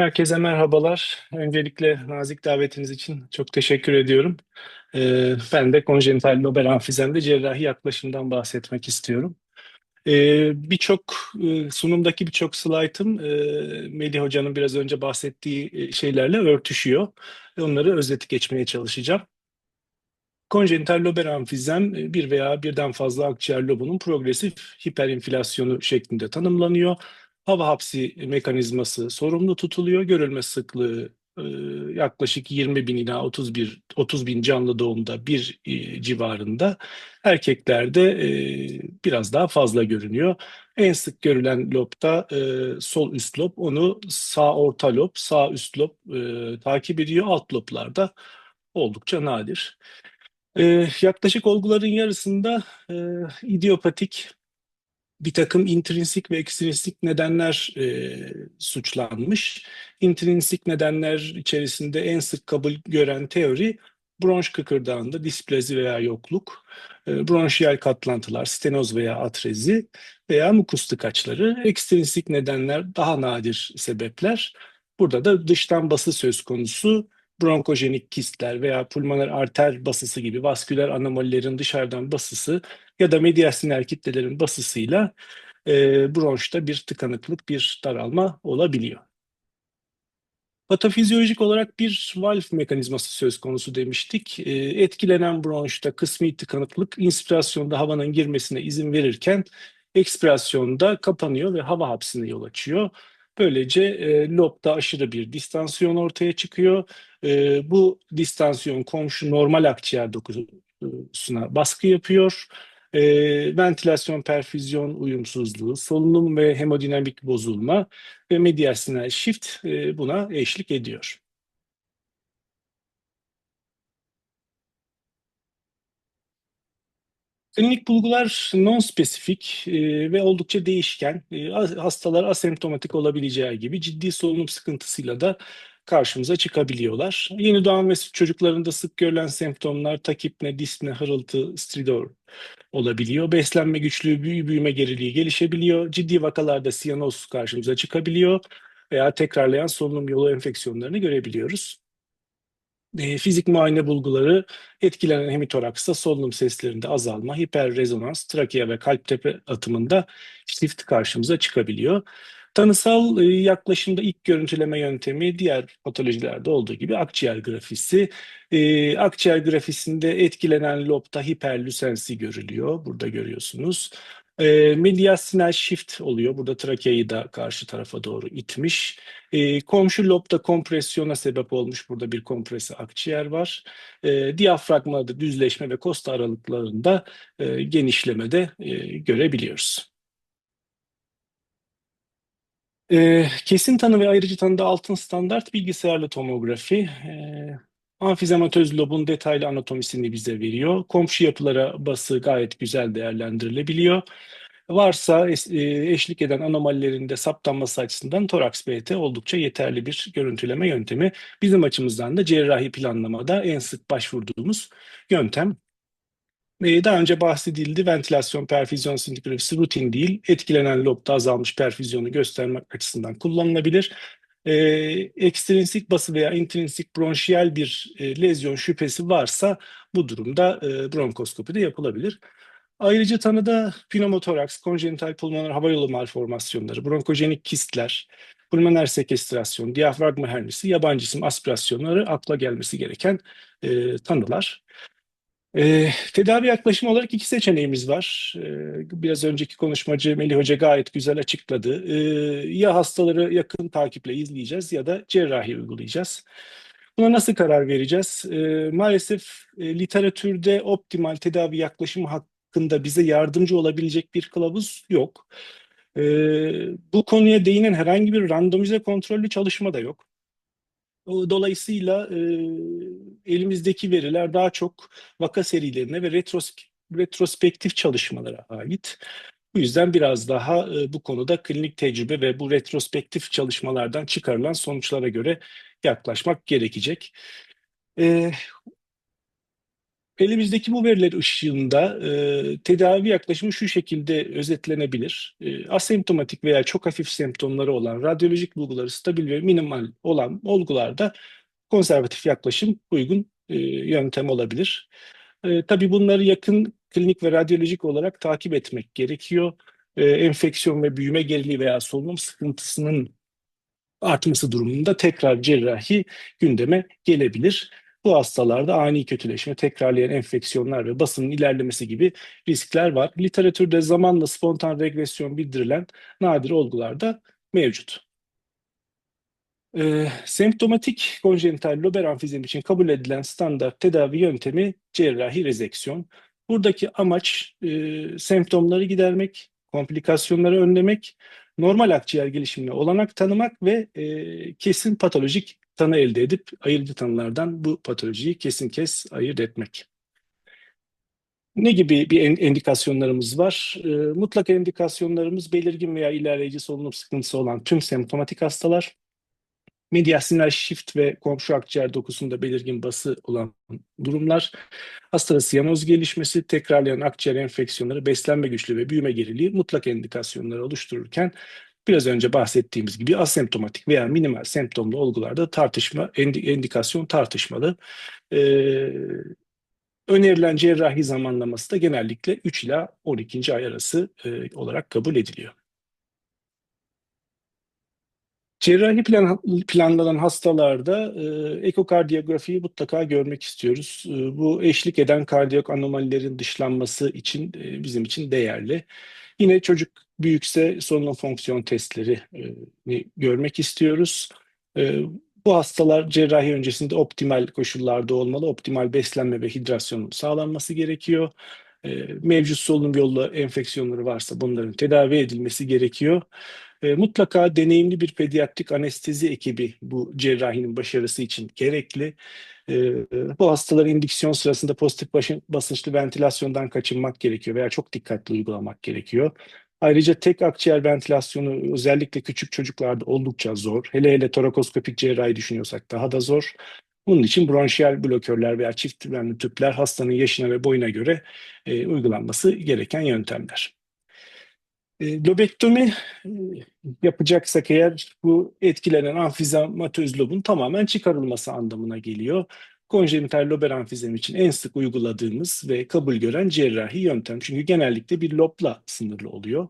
Herkese merhabalar. Öncelikle nazik davetiniz için çok teşekkür ediyorum. Ee, ben de konjenital lobar amfizemde cerrahi yaklaşımdan bahsetmek istiyorum. Ee, birçok e, sunumdaki birçok slaytım e, Melih Hoca'nın biraz önce bahsettiği e, şeylerle örtüşüyor. Onları özeti geçmeye çalışacağım. Konjenital lobar amfizem e, bir veya birden fazla akciğer lobunun progresif hiperinflasyonu şeklinde tanımlanıyor hava hapsi mekanizması sorumlu tutuluyor. Görülme sıklığı e, yaklaşık 20 bin ila 31 30 bin canlı doğumda bir e, civarında. Erkeklerde e, biraz daha fazla görünüyor. En sık görülen lobda sol üst lob, onu sağ orta lob, sağ üst lob takip ediyor. Alt loblarda oldukça nadir. yaklaşık olguların yarısında idiopatik bir takım intrinsik ve ekstrinsik nedenler e, suçlanmış. İntrinsik nedenler içerisinde en sık kabul gören teori bronş kıkırdağında displezi veya yokluk, e, bronşiyal katlantılar, stenoz veya atrezi veya mukus tıkaçları. Ekstrinsik nedenler daha nadir sebepler. Burada da dıştan bası söz konusu bronkojenik kistler veya pulmoner arter basısı gibi vasküler anomalilerin dışarıdan basısı ya da mediastinal kitlelerin basısıyla e, bronşta bir tıkanıklık, bir daralma olabiliyor. Patofizyolojik olarak bir valve mekanizması söz konusu demiştik. E, etkilenen bronşta kısmi tıkanıklık inspirasyonda havanın girmesine izin verirken ekspirasyonda kapanıyor ve hava hapsine yol açıyor. Böylece e, lobda aşırı bir distansiyon ortaya çıkıyor. E, bu distansiyon komşu normal akciğer dokusuna baskı yapıyor. E, ventilasyon perfüzyon uyumsuzluğu, solunum ve hemodinamik bozulma ve mediastinal shift e, buna eşlik ediyor. Klinik bulgular non-spesifik e, ve oldukça değişken. E, hastalar asemptomatik olabileceği gibi ciddi solunum sıkıntısıyla da karşımıza çıkabiliyorlar. Yeni doğan ve çocuklarında sık görülen semptomlar takipne, dispne, hırıltı, stridor olabiliyor. Beslenme güçlüğü, büyü, büyüme geriliği gelişebiliyor. Ciddi vakalarda siyanoz karşımıza çıkabiliyor veya tekrarlayan solunum yolu enfeksiyonlarını görebiliyoruz. E, fizik muayene bulguları etkilenen hemitoraksta solunum seslerinde azalma, hiperrezonans, trakea ve kalp tepe atımında shift karşımıza çıkabiliyor. Tanısal e, yaklaşımda ilk görüntüleme yöntemi diğer patolojilerde olduğu gibi akciğer grafisi. E, akciğer grafisinde etkilenen lobda hiperlüsensi görülüyor. Burada görüyorsunuz. E, mediastinal shift oluyor. Burada trakeayı da karşı tarafa doğru itmiş. E, komşu lobda kompresyona sebep olmuş. Burada bir kompresi akciğer var. E, diyafragmada düzleşme ve kosta aralıklarında e, genişlemede e, görebiliyoruz. E, kesin tanı ve ayrıcı tanıda altın standart bilgisayarlı tomografi. E, amfizematöz lobun detaylı anatomisini bize veriyor. Komşu yapılara bası gayet güzel değerlendirilebiliyor. Varsa e, eşlik eden anomalilerin de saptanması açısından toraks BT oldukça yeterli bir görüntüleme yöntemi. Bizim açımızdan da cerrahi planlamada en sık başvurduğumuz yöntem. Ee, daha önce bahsedildi ventilasyon perfüzyon sintigrafisi rutin değil. Etkilenen lobda azalmış perfüzyonu göstermek açısından kullanılabilir. Ee, ekstrinsik bası veya intrinsik bronşiyel bir e, lezyon şüphesi varsa bu durumda e, bronkoskopi de yapılabilir. Ayrıca tanıda pneumotoraks, konjenital pulmoner havayolu malformasyonları, bronkojenik kistler, pulmoner sekestrasyon, diyafragma hernisi, yabancı isim aspirasyonları akla gelmesi gereken e, tanılar. E, tedavi yaklaşımı olarak iki seçeneğimiz var. E, biraz önceki konuşmacı Melih Hoca gayet güzel açıkladı. E, ya hastaları yakın takiple izleyeceğiz ya da cerrahi uygulayacağız. Buna nasıl karar vereceğiz? E, maalesef e, literatürde optimal tedavi yaklaşımı hakkında bize yardımcı olabilecek bir kılavuz yok. E, bu konuya değinen herhangi bir randomize kontrollü çalışma da yok. Dolayısıyla e, elimizdeki veriler daha çok vaka serilerine ve retros retrospektif çalışmalara ait. Bu yüzden biraz daha e, bu konuda klinik tecrübe ve bu retrospektif çalışmalardan çıkarılan sonuçlara göre yaklaşmak gerekecek. E, Elimizdeki bu veriler ışığında e, tedavi yaklaşımı şu şekilde özetlenebilir. E, asemptomatik veya çok hafif semptomları olan radyolojik bulguları stabil ve minimal olan olgularda konservatif yaklaşım uygun e, yöntem olabilir. E, tabii bunları yakın klinik ve radyolojik olarak takip etmek gerekiyor. E, enfeksiyon ve büyüme geriliği veya solunum sıkıntısının artması durumunda tekrar cerrahi gündeme gelebilir. Bu hastalarda ani kötüleşme, tekrarlayan enfeksiyonlar ve basının ilerlemesi gibi riskler var. Literatürde zamanla spontan regresyon bildirilen nadir olgular da mevcut. E, semptomatik konjenital lober amfizem için kabul edilen standart tedavi yöntemi cerrahi rezeksiyon. Buradaki amaç e, semptomları gidermek, komplikasyonları önlemek, normal akciğer gelişimine olanak tanımak ve e, kesin patolojik tanı elde edip ayırıcı tanılardan bu patolojiyi kesin kes ayırt etmek. Ne gibi bir endikasyonlarımız var? E, mutlak endikasyonlarımız belirgin veya ilerleyici solunum sıkıntısı olan tüm semptomatik hastalar, mediastinal shift ve komşu akciğer dokusunda belirgin bası olan durumlar, hastada siyanoz gelişmesi, tekrarlayan akciğer enfeksiyonları, beslenme güçlüğü ve büyüme geriliği mutlak endikasyonları oluştururken biraz önce bahsettiğimiz gibi asemptomatik veya minimal semptomlu olgularda tartışma, endikasyon tartışmalı. Ee, önerilen cerrahi zamanlaması da genellikle 3 ila 12. ay arası e, olarak kabul ediliyor. Cerrahi plan, planlanan hastalarda e, ekokardiyografiyi mutlaka görmek istiyoruz. E, bu eşlik eden kardiyak anomalilerin dışlanması için e, bizim için değerli. Yine çocuk büyükse solunum fonksiyon testleri e, görmek istiyoruz. E, bu hastalar cerrahi öncesinde optimal koşullarda olmalı, optimal beslenme ve hidrasyonun sağlanması gerekiyor. E, mevcut solunum yolu enfeksiyonları varsa bunların tedavi edilmesi gerekiyor. Mutlaka deneyimli bir pediatrik anestezi ekibi bu cerrahinin başarısı için gerekli. Bu hastaların indüksiyon sırasında pozitif basınçlı ventilasyondan kaçınmak gerekiyor veya çok dikkatli uygulamak gerekiyor. Ayrıca tek akciğer ventilasyonu özellikle küçük çocuklarda oldukça zor. Hele hele torakoskopik cerrahi düşünüyorsak daha da zor. Bunun için bronşiyel blokörler veya çift tüplenli tüpler hastanın yaşına ve boyuna göre e, uygulanması gereken yöntemler. E, lobektomi e, yapacaksak eğer bu etkilenen amfizematöz lobun tamamen çıkarılması anlamına geliyor. Konjenital lober amfizem için en sık uyguladığımız ve kabul gören cerrahi yöntem. Çünkü genellikle bir lobla sınırlı oluyor.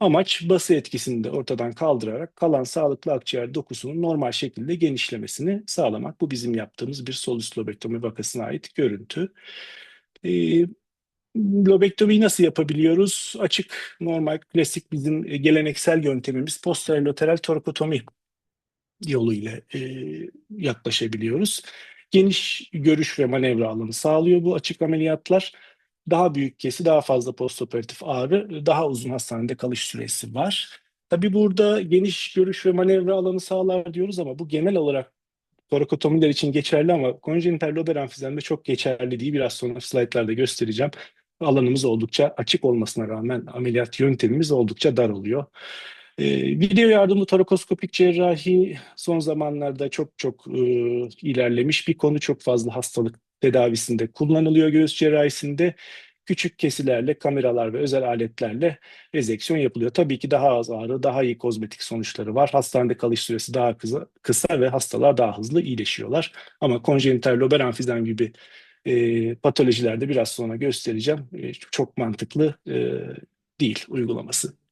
Amaç bası etkisini de ortadan kaldırarak kalan sağlıklı akciğer dokusunun normal şekilde genişlemesini sağlamak. Bu bizim yaptığımız bir solüs lobektomi vakasına ait görüntü. Ee, lobektomiyi nasıl yapabiliyoruz? Açık, normal, klasik bizim geleneksel yöntemimiz posterolateral torkotomi yoluyla e, yaklaşabiliyoruz. Geniş görüş ve manevra alanı sağlıyor bu açık ameliyatlar. Daha büyük kesi, daha fazla postoperatif ağrı, daha uzun hastanede kalış süresi var. Tabii burada geniş görüş ve manevra alanı sağlar diyoruz ama bu genel olarak torakotomiler için geçerli ama konjenital lober amfizemde çok geçerli değil. Biraz sonra slaytlarda göstereceğim. Alanımız oldukça açık olmasına rağmen ameliyat yöntemimiz oldukça dar oluyor. E, video yardımlı torakoskopik cerrahi son zamanlarda çok çok e, ilerlemiş bir konu. Çok fazla hastalık tedavisinde kullanılıyor göğüs cerrahisinde. Küçük kesilerle, kameralar ve özel aletlerle rezeksiyon yapılıyor. Tabii ki daha az ağrı, daha iyi kozmetik sonuçları var. Hastanede kalış süresi daha kısa, kısa ve hastalar daha hızlı iyileşiyorlar. Ama konjenital lober amfizem gibi e, patolojilerde biraz sonra göstereceğim. E, çok mantıklı e, değil uygulaması.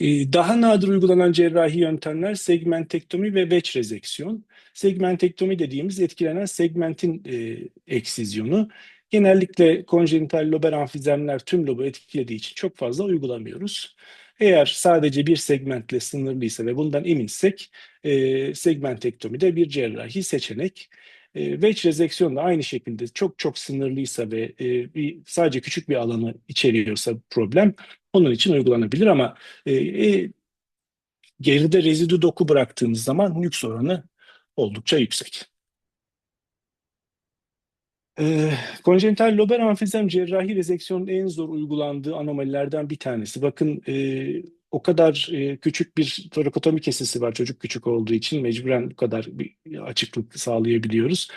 Ee, daha nadir uygulanan cerrahi yöntemler segmentektomi ve veç rezeksiyon. Segmentektomi dediğimiz etkilenen segmentin e, eksizyonu. Genellikle konjenital lober amfizemler tüm lobu etkilediği için çok fazla uygulamıyoruz. Eğer sadece bir segmentle sınırlıysa ve bundan eminsek e, segmentektomi de bir cerrahi seçenek. E, veç rezeksiyon da aynı şekilde çok çok sınırlıysa ve e, bir, sadece küçük bir alanı içeriyorsa problem onun için uygulanabilir ama e, e, geride rezidü doku bıraktığımız zaman nüks oranı oldukça yüksek. E, konjenital lober amfizem cerrahi rezeksiyonun en zor uygulandığı anomalilerden bir tanesi. Bakın e, o kadar e, küçük bir torakotomi kesisi var çocuk küçük olduğu için mecburen bu kadar bir açıklık sağlayabiliyoruz.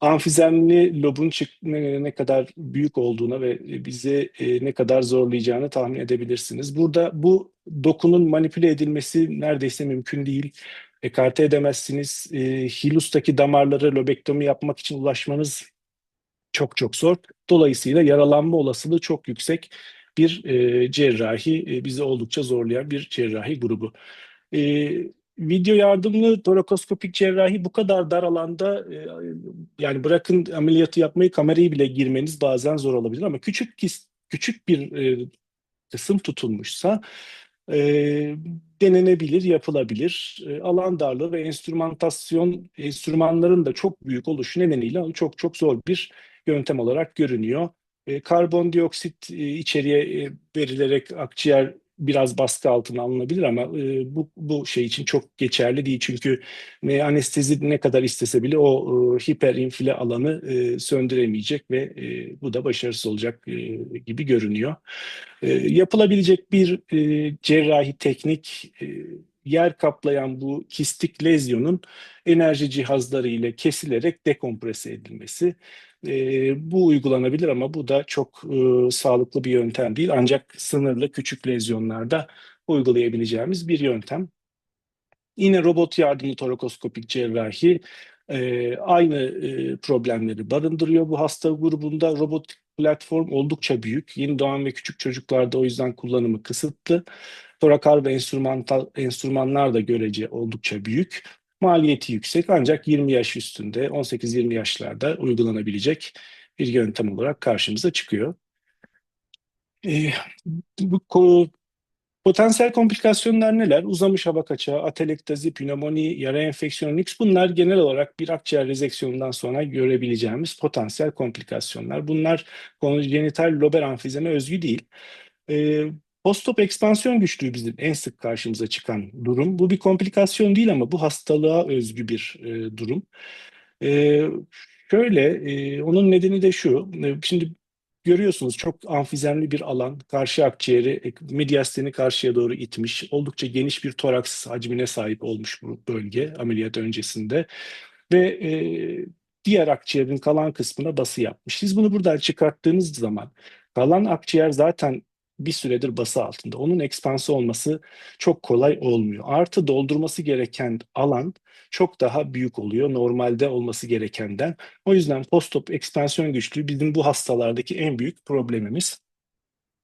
Amfizemli lobun ne, ne kadar büyük olduğuna ve bizi e, ne kadar zorlayacağını tahmin edebilirsiniz. Burada bu dokunun manipüle edilmesi neredeyse mümkün değil. Ekarte edemezsiniz. E, hilustaki damarları lobektomi yapmak için ulaşmanız çok çok zor. Dolayısıyla yaralanma olasılığı çok yüksek bir e, cerrahi, e, bizi oldukça zorlayan bir cerrahi grubu. E, video yardımlı torakoskopik cerrahi bu kadar dar alanda e, yani bırakın ameliyatı yapmayı kamerayı bile girmeniz bazen zor olabilir ama küçük küçük bir e, kısım tutulmuşsa e, denenebilir, yapılabilir. E, alan darlığı ve enstrümantasyon, enstrümanların da çok büyük oluşu nedeniyle çok çok zor bir yöntem olarak görünüyor. E, karbondioksit e, içeriye e, verilerek akciğer biraz baskı altına alınabilir ama e, bu bu şey için çok geçerli değil çünkü e, anestezi ne kadar istese bile o e, hiperinfile alanı e, söndüremeyecek ve e, bu da başarısız olacak e, gibi görünüyor. E, yapılabilecek bir e, cerrahi teknik e, yer kaplayan bu kistik lezyonun enerji cihazları ile kesilerek dekomprese edilmesi. E, bu uygulanabilir ama bu da çok e, sağlıklı bir yöntem değil. Ancak sınırlı küçük lezyonlarda uygulayabileceğimiz bir yöntem. Yine robot yardımlı torakoskopik cerrahi e, aynı e, problemleri barındırıyor bu hasta grubunda. Robot platform oldukça büyük. Yeni doğan ve küçük çocuklarda o yüzden kullanımı kısıtlı. Torakar ve enstrümantal, enstrümanlar da görece oldukça büyük. Maliyeti yüksek ancak 20 yaş üstünde 18-20 yaşlarda uygulanabilecek bir yöntem olarak karşımıza çıkıyor. Ee, bu Potansiyel komplikasyonlar neler? Uzamış hava kaçağı, atelektazi, pnömoni, yara enfeksiyonu, X bunlar genel olarak bir akciğer rezeksiyonundan sonra görebileceğimiz potansiyel komplikasyonlar. Bunlar konjenital lober amfizeme özgü değil. E, Postop ekspansiyon güçlüğü bizim en sık karşımıza çıkan durum. Bu bir komplikasyon değil ama bu hastalığa özgü bir e, durum. E, şöyle, e, onun nedeni de şu. E, şimdi görüyorsunuz çok amfizemli bir alan. Karşı akciğeri, mediasteni karşıya doğru itmiş. Oldukça geniş bir toraks hacmine sahip olmuş bu bölge ameliyat öncesinde. Ve e, diğer akciğerin kalan kısmına bası yapmış. Siz bunu buradan çıkarttığınız zaman kalan akciğer zaten bir süredir bası altında. Onun ekspansı olması çok kolay olmuyor. Artı doldurması gereken alan çok daha büyük oluyor normalde olması gerekenden. O yüzden postop ekspansiyon güçlüğü bizim bu hastalardaki en büyük problemimiz.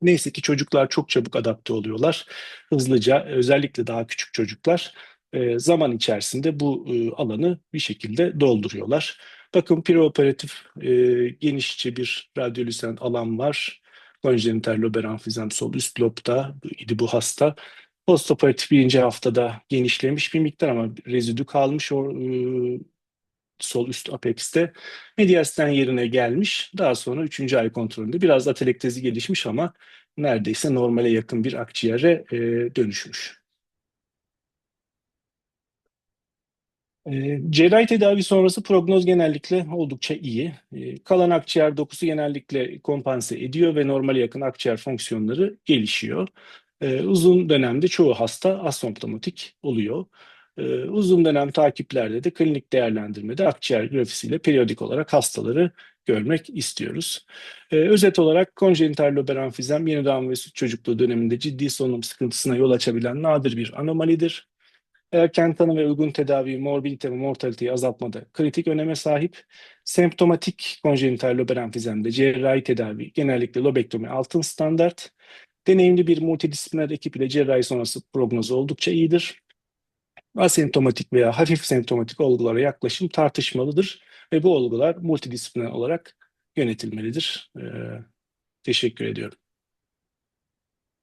Neyse ki çocuklar çok çabuk adapte oluyorlar. Hızlıca özellikle daha küçük çocuklar e, zaman içerisinde bu e, alanı bir şekilde dolduruyorlar. Bakın preoperatif e, genişçe bir radyolüsen alan var konjenital lober amfizem sol üst lobda idi bu hasta. Postoperatif birinci haftada genişlemiş bir miktar ama rezidü kalmış o e, sol üst apex'te. Mediastin yerine gelmiş. Daha sonra üçüncü ay kontrolünde biraz atelektezi gelişmiş ama neredeyse normale yakın bir akciğere e, dönüşmüş. E, cerrahi tedavi sonrası prognoz genellikle oldukça iyi. E, kalan akciğer dokusu genellikle kompanse ediyor ve normale yakın akciğer fonksiyonları gelişiyor. E, uzun dönemde çoğu hasta asomptomatik oluyor. Uzun dönem takiplerde de klinik değerlendirmede akciğer grafisiyle periyodik olarak hastaları görmek istiyoruz. Özet olarak konjenital lober amfizem yeni doğan ve süt çocukluğu döneminde ciddi solunum sıkıntısına yol açabilen nadir bir anomalidir. Erken tanı ve uygun tedavi morbidite ve mortaliteyi azaltmada kritik öneme sahip. Semptomatik konjenital lober emfizemde cerrahi tedavi genellikle lobektomi altın standart. Deneyimli bir multidisipliner ekip ile cerrahi sonrası prognozu oldukça iyidir. Asemptomatik veya hafif semptomatik olgulara yaklaşım tartışmalıdır ve bu olgular multidisipliner olarak yönetilmelidir. Ee, teşekkür ediyorum.